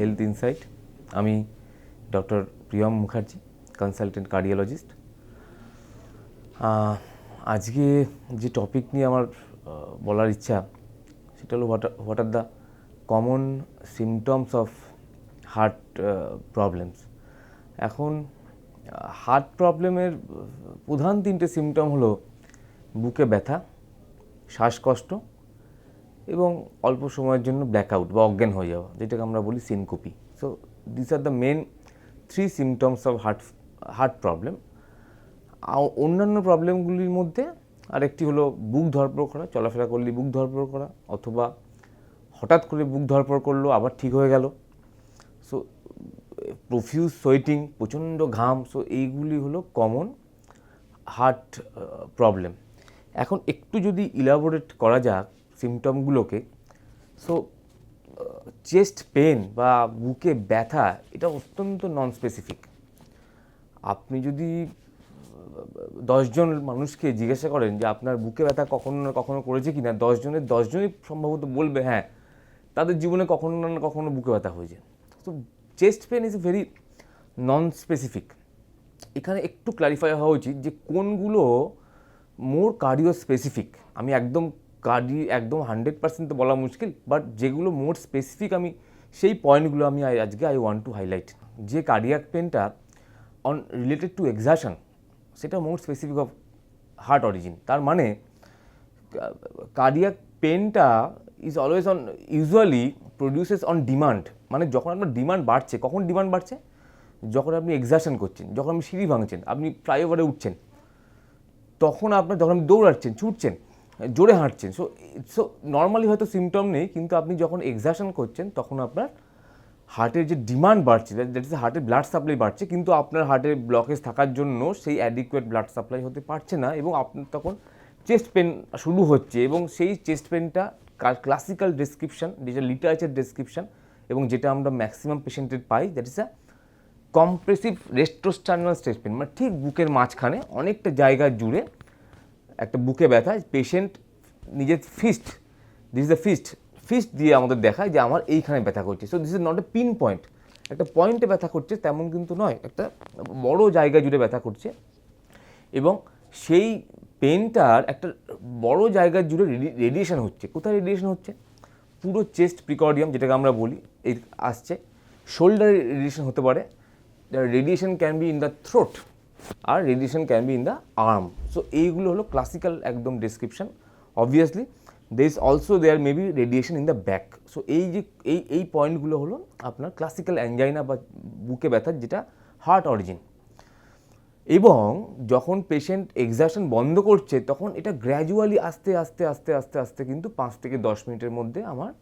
Health insight আমি doctor Priyam Mukherjee consultant cardiologist আজকে যে টপিক নিয়ে আমার বলার ইচ্ছা, সেটা হলো what what are the common symptoms of heart problems এখন হার্ট প্রবলেমের প্রধান তিনটে সিমটম হলো বুকে ব্যথা, শ্বাসকষ্ট এবং অল্প সময়ের জন্য ব্ল্যাকআউট বা অজ্ঞান হয়ে যাওয়া, যেটাকে আমরা বলি syncope so this are the main three symptoms of heart heart problem অন্যান্য প্রবলেমগুলির মধ্যে আরেকটি হলো বুক ধরপড় করা, চলাফেরা করলে বুক ধরপড় করা, অথবা হঠাৎ করে বুক ধরপড় করল, আবার ঠিক হয়ে গেল। সো প্রফিউজ সোয়েটিং প্রচণ্ড ঘাম সো এইগুলি হলো কমন হার্ট প্রবলেম এখন একটু যদি ইলাবোরেট করা যাক সিমটমগুলোকে সো চেস্ট পেন বা বুকে ব্যথা, এটা অত্যন্ত নন স্পেসিফিক আপনি যদি দশজন মানুষকে জিজ্ঞাসা করেন যে আপনার বুকে ব্যথা কখনো না কখনো করেছে কি না দশজনের দশজনই সম্ভবত বলবে হ্যাঁ তাদের জীবনে কখনো না কখনো বুকে ব্যথা হয়েছে তো chest pain is very non specific এখানে একটু ক্লারিফাই হওয়া উচিত যে কোনগুলো মোর কার্ডিও স্পেসিফিক আমি একদম কার্ডি একদম হান্ড্রেড পার্সেন্ট তো বলা মুশকিল বাট যেগুলো মোর স্পেসিফিক আমি, সেই পয়েন্টগুলো আমি আজকে আই ওয়ান্ট টু হাইলাইট যে কার্ডিয়াক পেনটা অন রিলেটেড টু এক্সাশন সেটা more specific of heart origin তার মানে কার্ডিয়াক পেনটা is always on usually produces on demand মানে যখন আপনার ডিমান্ড বাড়ছে, কখন ডিমান্ড বাড়ছে? যখন আপনি এক্সাশন করছেন, যখন আপনি সিঁড়ি ভাঙছেন, আপনি ফ্লাইওভারে উঠছেন, তখন আপনার, যখন আপনি দৌড়াচ্ছেন, ছুটছেন জোরে হাঁটছেন। সো সো নর্মালি হয়তো সিমটম নেই, কিন্তু আপনি যখন এক্সাশন করছেন, তখন আপনার হার্টের যে ডিমান্ড বাড়ছে দ্যাট ইজ হার্টের ব্লাড সাপ্লাই বাড়ছে, কিন্তু আপনার হার্টের ব্লকেজ থাকার জন্য সেই অ্যাডিকুয়েট ব্লাড সাপ্লাই হতে পারছে না এবং আপনার তখন চেস্ট পেন শুরু হচ্ছে এবং সেই চেস্ট পেনটা ক্লাসিক্যাল ডেসক্রিপশন যেটা লিটারেচার ডেসক্রিপশন এবং যেটা আমরা ম্যাক্সিমাম পেশেন্টের পাই that is a compressive retrosternal stage pain মানে ঠিক বুকের মাঝখানে অনেকটা জায়গা জুড়ে একটা বুকে ব্যথা পেশেন্ট নিজের fist this is the fist fist দিয়ে আমাদের দেখায় যে আমার এইখানে ব্যথা করছে। So this is not a pinpoint একটা পয়েন্টে ব্যথা করছে তেমন কিন্তু নয়, একটা বড় জায়গা জুড়ে ব্যথা করছে। এবং সেই পেনটার একটা বড় জায়গা জুড়ে রেডিয়েশন হচ্ছে। কোথায় রেডিয়েশন হচ্ছে? পুরো চেস্ট প্রিকর্ডিয়াম যেটাকে আমরা বলি এই আসছে। শোল্ডারে রেডিয়েশন হতে পারে। Radiation can be in the throat R radiation can be in the arm so এইগুলো হলো ক্লাসিক্যাল একদম description obviously they is also there maybe radiation in the back so এই যে, এই এই পয়েন্টগুলো হলো আপনার ক্লাসিক্যাল অ্যাঞ্জাইনা বা বুকে ব্যথার যেটা হার্ট অরিজিন এবং যখন পেশেন্ট এক্সাশন বন্ধ করছে, তখন এটা গ্র্যাজুয়ালি আস্তে আস্তে আস্তে আস্তে আস্তে কিন্তু পাঁচ থেকে দশ মিনিটের মধ্যে আমার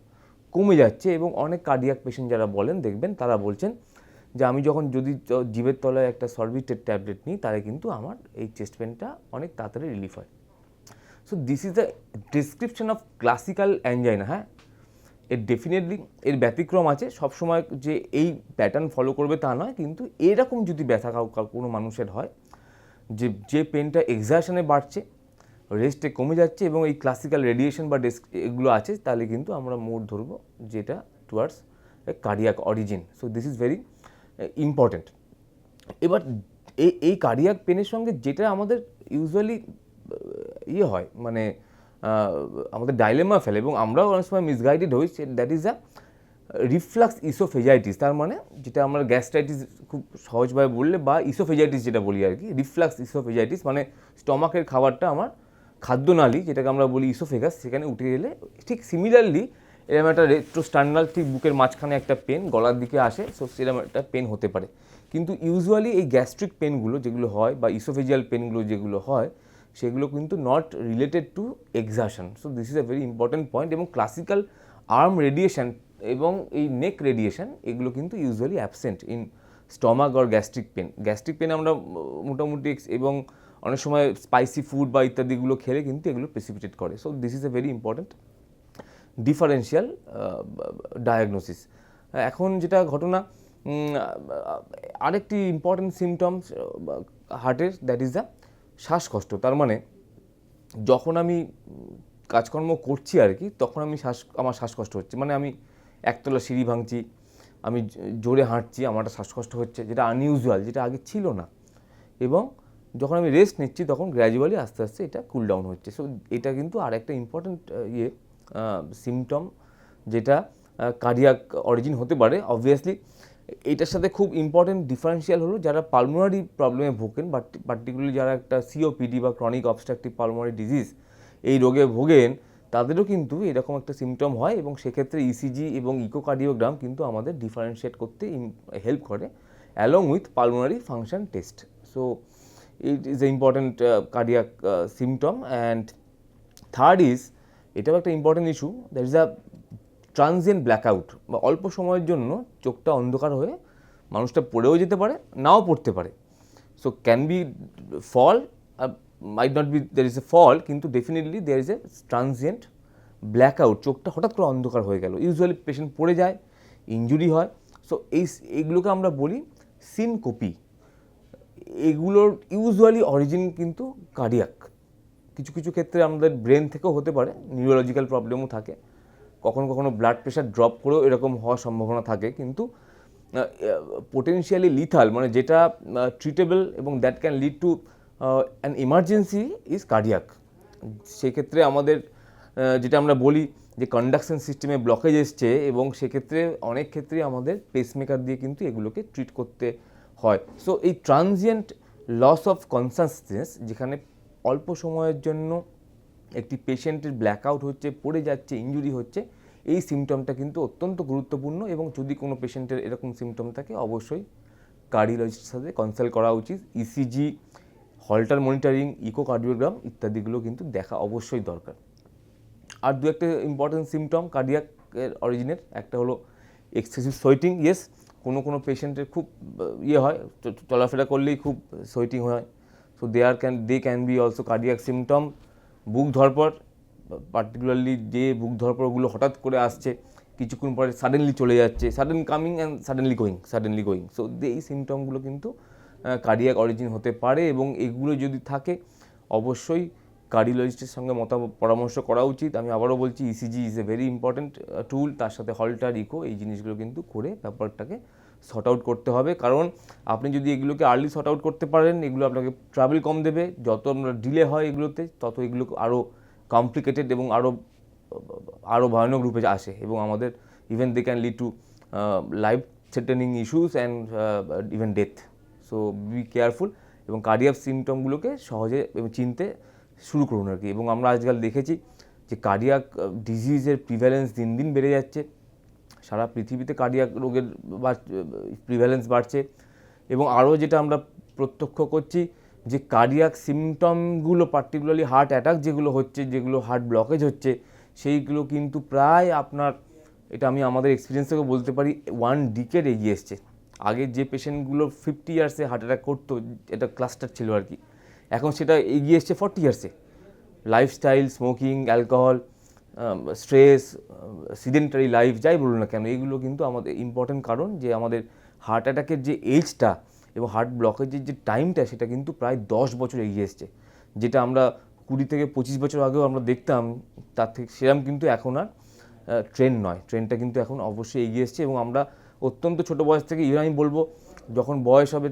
কমে যাচ্ছে। এবং অনেক কার্ডিয়াক পেশেন্ট যারা বলেন, দেখবেন তারা বলছেন যে আমি যখন যদি জীবের তলায় একটা সলভিটেড ট্যাবলেট নিই, তাহলে কিন্তু আমার এই চেস্ট পেনটা অনেক তাড়াতাড়ি রিলিফ হয়। So this is the description of classical angina হ্যাঁ? এর ডেফিনেটলি এর ব্যতিক্রম আছে। সবসময় যে এই প্যাটার্ন ফলো করবে তা নয়, কিন্তু এরকম যদি ব্যথা কাউ কোনো মানুষের হয়, যে যে পেনটা এক্সাশনে বাড়ছে রেস্টে কমে যাচ্ছে এবং এই ক্লাসিক্যাল রেডিয়েশন বা ডেস্ক এগুলো আছে, তাহলে কিন্তু আমরা মোড ধরবো যেটা towards cardiac origin so this is very important এবার এই এই কার্ডিয়াক পেনের সঙ্গে যেটা আমাদের ইউজুয়ালি ইয়ে হয় মানে আমাদের ডাইলেমা ফেলে এবং আমরাও অনেক সময় মিসগাইডেড হই that is a reflux oesophagitis তার মানে যেটা আমরা গ্যাস্ট্রাইটিস খুব সহজভাবে বললে বা ইসোফেজাইটিস যেটা বলি আর কি রিফ্লাক্স ইসোফেজাইটিস মানে স্টমাকের খাবারটা আমার খাদ্যনালী, যেটাকে আমরা বলি ইসোফেগাস সেখানে উঠে গেলে ঠিক সিমিলারলি এরকম একটা রেট্রোস্টার্নাল ঠিক বুকের মাঝখানে একটা পেন গলার দিকে আসে সো সেরকম একটা পেন হতে পারে। কিন্তু ইউজুয়ালি এই গ্যাস্ট্রিক পেনগুলো যেগুলো হয় বা ইসোফেজিয়াল পেনগুলো যেগুলো হয়, সেগুলো কিন্তু not related to exertion so this is a very important point এবং ক্লাসিক্যাল আর্ম রেডিয়েশন এবং এই নেক রেডিয়েশন এগুলো কিন্তু usually absent in stomach or gastric pain gastric pain আমরা মোটামুটি এবং অনেক সময় স্পাইসি ফুড বা ইত্যাদিগুলো খেলে কিন্তু এগুলো প্রেসিপিটেট করে। So this is a very important differential diagnosis এখন যেটা ঘটনা আরেকটি ইম্পর্টেন্ট সিমটমস হার্টের দ্যাট ইজ দ্য শ্বাসকষ্ট। তার মানে যখন আমি কাজকর্ম করছি আর কি, তখন আমি শ্বাস, আমার শ্বাসকষ্ট হচ্ছে। মানে আমি একতলা সিঁড়ি ভাঙছি, আমি জোরে হাঁটছি আমার একটা শ্বাসকষ্ট হচ্ছে, যেটা আনইউজুয়াল যেটা আগে ছিল না। এবং যখন আমি রেস্ট নিচ্ছি, তখন গ্র্যাজুয়ালি আস্তে আস্তে এটা কুল ডাউন হচ্ছে। সো এটা কিন্তু আর একটা ইম্পর্ট্যান্ট ইয়ে। সিমটম যেটা কার্ডিয়াক অরিজিন হতে পারে অবভিয়াসলি এটার সাথে খুব ইম্পর্টেন্ট ডিফারেন্সিয়াল হলো যারা পালমোনারি প্রবলেমে ভোগেন বাট পার্টিকুলারলি যারা একটা সিওপিডি বা ক্রনিক অবস্ট্রাকটিভ পালমোনারি ডিজিজ এই রোগে ভোগেন, তাদেরও কিন্তু এরকম একটা সিমটম হয় এবং সেক্ষেত্রে ইসিজি এবং ইকোকার্ডিওগ্রাম কিন্তু আমাদের ডিফারেন্সিয়েট করতে হেল্প করে along with pulmonary function test so it is a important cardiac symptom and third is এটাও একটা important issue that is a transient blackout বা অল্প সময়ের জন্য চোখটা অন্ধকার হয়ে মানুষটা পড়েও যেতে পারে, নাও পড়তে পারে। So can be fall might not be there is a fall কিন্তু definitely there is a transient blackout চোখটা হঠাৎ করে অন্ধকার হয়ে গেল। ইউজুয়ালি পেশেন্ট পড়ে যায় ইঞ্জুরি হয়। সো এই এইগুলোকে আমরা বলি সিন কপি এগুলোর ইউজুয়ালি অরিজিন কিন্তু কার্ডিয়াক কিছু কিছু ক্ষেত্রে আমাদের ব্রেন থেকেও হতে পারে নিউরোলজিক্যাল প্রবলেমও থাকে। কখনো কখনো ব্লাড প্রেশার ড্রপ করেও এরকম হওয়ার সম্ভাবনা থাকে, কিন্তু পোটেনশিয়ালি লিথাল মানে যেটা ট্রিটেবল এবং that can lead to an emergency is cardiac সেক্ষেত্রে আমাদের যেটা আমরা বলি যে কন্ডাকশন সিস্টেমে ব্লকেজ এসছে এবং সেক্ষেত্রে অনেক ক্ষেত্রে আমাদের পেসমেকার দিয়ে কিন্তু এগুলোকে ট্রিট করতে হয়। সো এই ট্রানজিয়েন্ট লস অফ কনসাসনেস যেখানে অল্প সময়ের জন্য একটি পেশেন্টের ব্ল্যাকআউট হচ্ছে, পড়ে যাচ্ছে ইঞ্জুরি হচ্ছে, এই সিমটমটা কিন্তু অত্যন্ত গুরুত্বপূর্ণ এবং যদি কোনো পেশেন্টের এরকম সিমটম থাকে, অবশ্যই কার্ডিওলজিস্টের সাথে কনসাল্ট করা উচিত। ইসিজি হল্টার মনিটরিং ইকোকার্ডিওগ্রাম ইত্যাদিগুলো কিন্তু দেখা অবশ্যই দরকার। আর দু একটা ইম্পর্টেন্ট সিমটম কার্ডিয়াকের অরিজিনের একটা হলো এক্সেসিভ সোয়েটিং ইয়েস কোনো কোনো পেশেন্টের খুব ইয়ে হয় চলাফেরা করলেই খুব সোয়েটিং হয়। So they are can they can be also cardiac symptom বুক ধরপর পার্টিকুলারলি যে বুক ধরপরগুলো হঠাৎ করে আসছে, কিছুক্ষণ পরে সাডেনলি চলে যাচ্ছে sudden coming and suddenly going suddenly going so এই সিমটমগুলো কিন্তু কার্ডিয়াক অরিজিন হতে পারে এবং এগুলো যদি থাকে, অবশ্যই কার্ডিওলজিস্টের সঙ্গে মত পরামর্শ করা উচিত। আমি আবারও বলছি ECG is a very important tool তার সাথে হলটার ইকো এই জিনিসগুলো কিন্তু করে ব্যাপারটাকে শর্ট আউট করতে হবে। কারণ আপনি যদি এগুলোকে আর্লি শর্ট আউট করতে পারেন, এগুলো আপনাকে ট্রাভেল কম দেবে। যত ডিলে হয় এগুলোতে, তত এগুলো আরও কমপ্লিকেটেড এবং আরও আরও ভয়ানক রূপে আসে এবং আমাদের even they can lead to life threatening issues and even death so be careful এবং কার্ডিয়াক সিমটমগুলোকে সহজে চিনতে শুরু করুন আর কি। এবং আমরা আজকাল দেখেছি যে কার্ডিয়াক ডিজিজের প্রিভ্যালেন্স দিন দিন বেড়ে যাচ্ছে। সারা পৃথিবীতে কার্ডিয়াক রোগের প্রিভ্যালেন্স বাড়ছে এবং আরও যেটা আমরা প্রত্যক্ষ করছি যে কার্ডিয়াক সিমটমগুলো পার্টিকুলারলি হার্ট অ্যাটাক যেগুলো হচ্ছে, যেগুলো হার্ট ব্লকেজ হচ্ছে, সেইগুলো কিন্তু প্রায় আপনার, এটা আমি আমাদের এক্সপিরিয়েন্স থেকে বলতে পারি ওয়ান ডিকেড এগিয়ে এসছে। আগে যে পেশেন্টগুলো ফিফটি ইয়ার্সে হার্ট অ্যাটাক করতো, এটা ক্লাস্টার ছিল আর কি। এখন সেটা এগিয়ে এসছে forty ইয়ার্সে lifestyle smoking alcohol stress sedentary life যাই বলুন না কেন এগুলো কিন্তু আমাদের ইম্পর্টেন্ট কারণ যে আমাদের হার্ট অ্যাটাকের যে এজটা এবং হার্ট ব্লকেজের যে টাইমটা সেটা কিন্তু প্রায় দশ বছর এগিয়ে এসছে। যেটা আমরা কুড়ি থেকে পঁচিশ বছর আগেও আমরা দেখতাম, তার থেকে সেরকম কিন্তু এখন আর ট্রেন্ড নয়। ট্রেনটা কিন্তু এখন অবশ্যই এগিয়ে এসছে এবং আমরা অত্যন্ত ছোট বয়স থেকে ইভেন আমি বলব, যখন বয়স হবে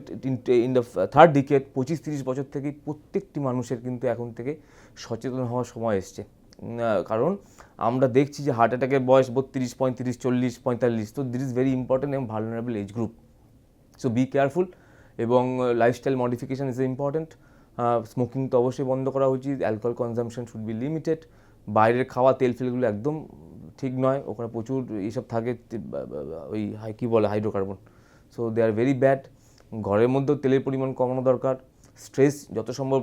ইন দ্য থার্ড ডিকেট পঁচিশ তিরিশ বছর থেকেই প্রত্যেকটি মানুষের কিন্তু এখন থেকে সচেতন হওয়ার সময় এসছে। কারণ আমরা দেখছি যে হার্ট অ্যাটাকের বয়স বত্রিশ, পঁয়ত্রিশ, চল্লিশ, পঁয়তাল্লিশ। তো দিস ইজ ভেরি ইম্পর্টেন্ট এবং vulnerable age group so be careful এবং lifestyle modification is important smoking তো অবশ্যই বন্ধ করা উচিত alcohol consumption should be limited বাইরের খাওয়া, তেল ফেলগুলো একদম ঠিক নয়, ওখানে প্রচুর এইসব থাকে ওই হাই কী বলে hydrocarbon so they are very bad ঘরের মধ্যেও তেলের পরিমাণ কমানো দরকার। স্ট্রেস যত সম্ভব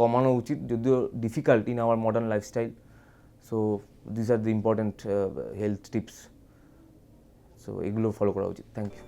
কমানো উচিত, যদিও difficult in our modern lifestyle so this are the important health tips so এগুলো ফলো করা উচিত। Thank you